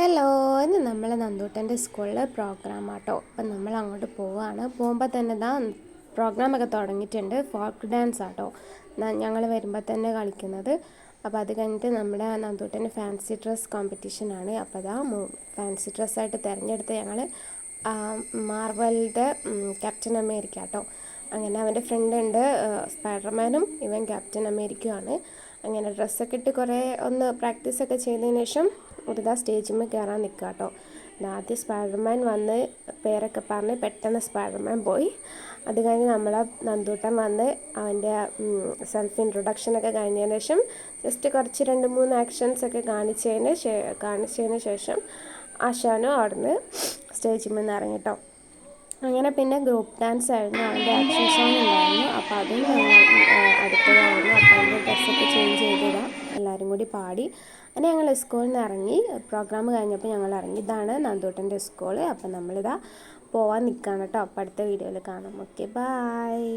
Hello ഇന്ന് നമ്മൾ നന്ദൂട്ടന്റെ സ്കൂളിലെ പ്രോഗ്രാം ആട്ടോ അപ്പം നമ്മൾ അങ്ങോട്ട് പോവുകയാണ് പോകുമ്പോൾ തന്നെ ഇതാ പ്രോഗ്രാമൊക്കെ തുടങ്ങിയിട്ടുണ്ട്. ഫോക്ക് ഡാൻസ് ആട്ടോ ഞങ്ങൾ വരുമ്പോൾ തന്നെ കളിക്കുന്നത്. അപ്പോൾ അത് കഴിഞ്ഞിട്ട് നമ്മുടെ നന്ദൂട്ടന്റെ ഫാൻസി ഡ്രസ് കോമ്പറ്റീഷനാണ്. അപ്പോൾ അതാ ഫാൻസി ഡ്രസ്സായിട്ട് തിരഞ്ഞെടുത്ത് ഞങ്ങൾ മാർവലിന്റെ ക്യാപ്റ്റൻ അമേരിക്ക ആട്ടോ അങ്ങനെ അവന്റെ ഫ്രണ്ട് ഉണ്ട് സ്പൈഡർമാനും ഇവൻ ക്യാപ്റ്റൻ അമേരിക്കയുമാണ്. അങ്ങനെ ഡ്രസ്സൊക്കെ ഇട്ട് കുറേ ഒന്ന് പ്രാക്ടീസൊക്കെ ചെയ്തതിന് ശേഷം ഒരു സ്റ്റേജിൽ കയറാൻ നിൽക്കുക കേട്ടോ ആദ്യം സ്പൈഡർമാൻ വന്ന് പേരൊക്കെ പറഞ്ഞ് പെട്ടെന്ന് സ്പൈഡർമാൻ പോയി. അത് കഴിഞ്ഞ് നമ്മളെ നന്ദൂട്ടൻ വന്ന് അവന്റെ സെൽഫ് ഇൻട്രൊഡക്ഷനൊക്കെ കഴിഞ്ഞതിന് ശേഷം ജസ്റ്റ് കുറച്ച് രണ്ട് മൂന്ന് ആക്ഷൻസ് ഒക്കെ കാണിച്ചതിന് കാണിച്ചതിന് ശേഷം ആശാനോ അവിടുന്ന് സ്റ്റേജിൽ നിന്ന് ഇറങ്ങിട്ടോ അങ്ങനെ പിന്നെ ഗ്രൂപ്പ് ഡാൻസ് ആയിരുന്നു അവന്റെ ആക്ഷൻ സോങ് ഉണ്ടായിരുന്നു. അപ്പോൾ അതും കൂടി പാടി. അങ്ങനെ ഞങ്ങൾ സ്കൂളിൽ നിന്ന് ഇറങ്ങി പ്രോഗ്രാം കഴിഞ്ഞപ്പോൾ ഞങ്ങൾ ഇറങ്ങി ഇതാണ് നന്ദൂട്ടന്റെ സ്കൂൾ അപ്പോൾ നമ്മളിതാ പോവാൻ നിൽക്കുകയാണ് കേട്ടോ അപ്പോൾ അടുത്ത വീഡിയോയിൽ കാണാം. Okay bye